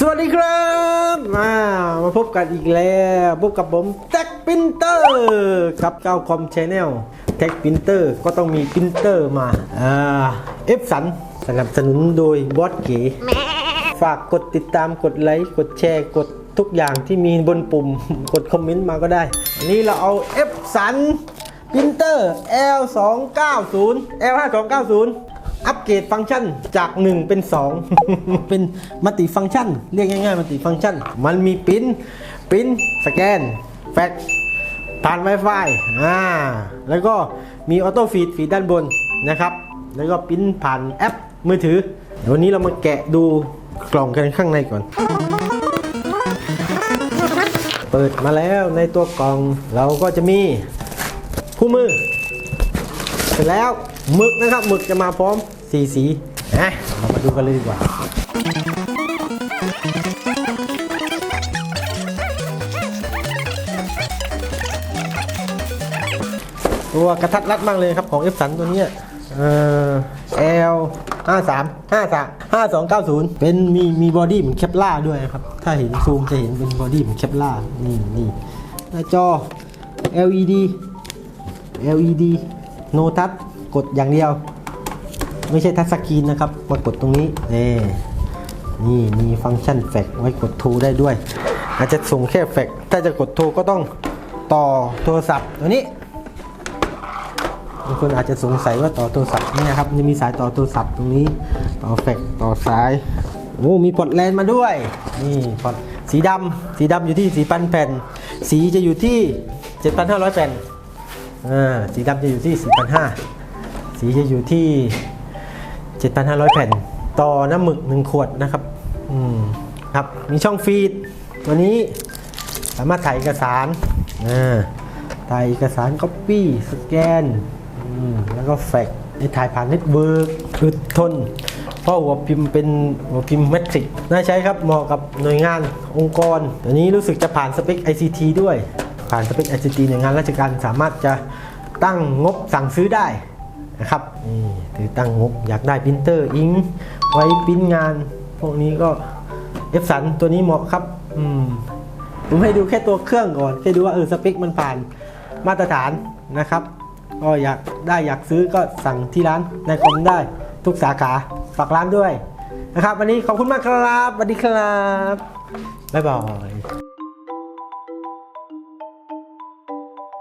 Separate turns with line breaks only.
สวัสดีครับมามาพบกันอีกแล้วพบกับผมแท็กพินเตอร์กับเก้าคอมชแนลแท็กพินเตอร์ก็ต้องมีพิมพ์เตอร์มาอ่าเอฟสันสนับสนุนโดยบอสเก๋ฝากกดติดตามกดไลค์กดแชร์กดทุกอย่างที่มีบนปุ่มกดคอมเมนต์มาก็ได้วันนี้เราเอาเอฟสันพิมพ์เตอร์ L 2 9 0 L 5 2 9 0 อัปเกรดฟังก์ชันจาก 1 เป็น 2 เป็นมัลติฟังก์ชัน เรียกง่ายๆมัลติฟังก์ชัน มันมีปิ้นปิ้นสแกน แฟกผ่าน Wi-Fi อ่าแล้วก็มีออโต้ฟีดฟีดด้านบนนะครับ แล้วก็ปิ้นผ่านแอปมือถือววันนี้เรามาแกะดูกล่องกันข้างในก่อน เปิดมาแล้วในตัวกล่องเราก็จะมีคู่มือ เสร็จแล้วหมึกนะครับหมึกจะมาพร้อม สีสีนะเรามาดูกันเลยดีกว่าตัวกระทัดรัดมากเลยครับของ F สันตัวนี้เอ่อ L 5 3 5 3 5 2 9 0เป็นมีมีบอดี้เหมือนแคปล่าด้วยนะครับ ถ้าเห็นซูมจะเห็นเป็นบอดี้เหมือนแคปล่านี่นี่หน้าจอ LED LED โนทัชกดอย่างเดียว ไม่ใช่ทัชสกรีนนะครับมากดตรงนี้นี่นี่มีฟังก์ชันแฟกไว้กดโทรได้ด้วย อาจจะส่งแค่แฟกถ้าจะกดโทรก็ต้องต่อโทรศัพท์ตัวนี้บางคนอาจจะสงสัยว่าต่อโทรศัพท์นี่นะครับจะมีสายต่อโทรศัพท์ตรงนี้ต่อแฟกต่อสายโอ้มีพอร์ตแลนมาด้วยนี่พอร์ตสีดำสีดำอยู่ที่สีพันแผ่น สีจะอยู่ที่ 7,500 แผ่นอ่าสีดำจะอยู่ที่ 4,500 สีจะอยู่ที่ 7,500 แผ่น ต่อน้ำหมึก 1 ขวดนะครับอืมครับมีช่องฟีดตัวนี้สามารถถ่ายเอกสารอ่าถ่ายเอกสาร Copy สแกนอืมแล้วก็แฟกให้ถ่ายผ่านเน็ตเวิร์กอึดทน เพราะหัวพิมพ์เป็นหัวพิมพ์เมทริกน่าใช้ครับเหมาะกับหน่วยงานองค์กรตัวนี้รู้สึกจะผ่านสเปค ICT ด้วย ผ่านสเปค ICT หน่วยงานราชการสามารถจะตั้งงบสั่งซื้อได้ นะครับนี่ถือตั้งงบอยากได้ปรินเตอร์อิงไว้ปริ้นงาน พวกนี้ก็ F สันตัวนี้เหมาะครับอืมผมให้ดูแค่ตัวเครื่องก่อนแค่ดูว่าเออสเปคมันผ่านมาตรฐานนะครับก็อยากได้อยากซื้อก็สั่งที่ร้านในคอมได้ทุกสาขาฝากร้านด้วยนะครับ วันนี้ขอบคุณมากครับสวัสดีครับบ๊ายบาย